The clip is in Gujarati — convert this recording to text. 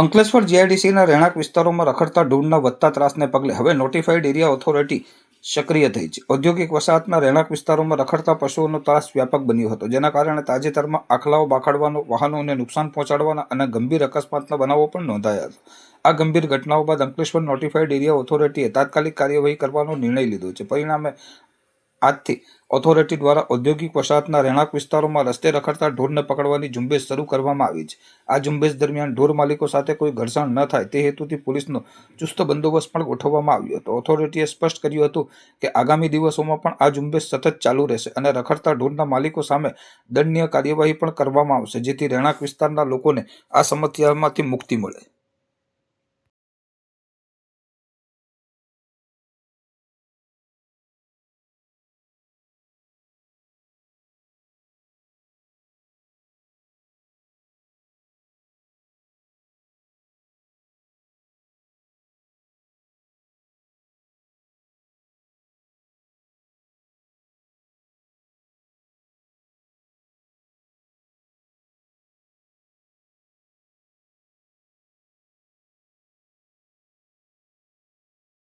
અંકલેશ્વર જીઆઈડીસીના રહેણાંક વિસ્તારોમાં રખડતા ઢૂંઢના વધતા ત્રાસને પગલે હવે નોટિફાઈડ એરિયા ઓથોરિટી સક્રિય થઈ છે. ઔદ્યોગિક વસાહતના રહેણાંક વિસ્તારોમાં રખડતા પશુઓનો ત્રાસ વ્યાપક બન્યો હતો, જેના કારણે તાજેતરમાં આખલાઓ બાખડવાનો, વાહનોને નુકસાન પહોંચાડવાના અને ગંભીર અકસ્માતના બનાવો પણ નોંધાયા હતા. આ ગંભીર ઘટનાઓ બાદ અંકલેશ્વર નોટિફાઈડ એરિયા ઓથોરિટીએ તાત્કાલિક કાર્યવાહી કરવાનો નિર્ણય લીધો છે. પરિણામે આજથી ઓથોરિટી દ્વારા ઔદ્યોગિક વસાહતના રહેણાંક વિસ્તારોમાં રસ્તે રખડતા ઢોરને પકડવાની ઝુંબેશ શરૂ કરવામાં આવી છે. આ ઝુંબેશ દરમિયાન ઢોર માલિકો સાથે કોઈ ઘર્ષણ ન થાય તે હેતુથી પોલીસનો ચુસ્ત બંદોબસ્ત પણ ગોઠવવામાં આવ્યો હતો. ઓથોરિટીએ સ્પષ્ટ કર્યું હતું કે આગામી દિવસોમાં પણ આ ઝુંબેશ સતત ચાલુ રહેશે અને રખડતા ઢોરના માલિકો સામે દંડનીય કાર્યવાહી પણ કરવામાં આવશે, જેથી રહેણાંક વિસ્તારના લોકોને આ સમસ્યામાંથી મુક્તિ મળે.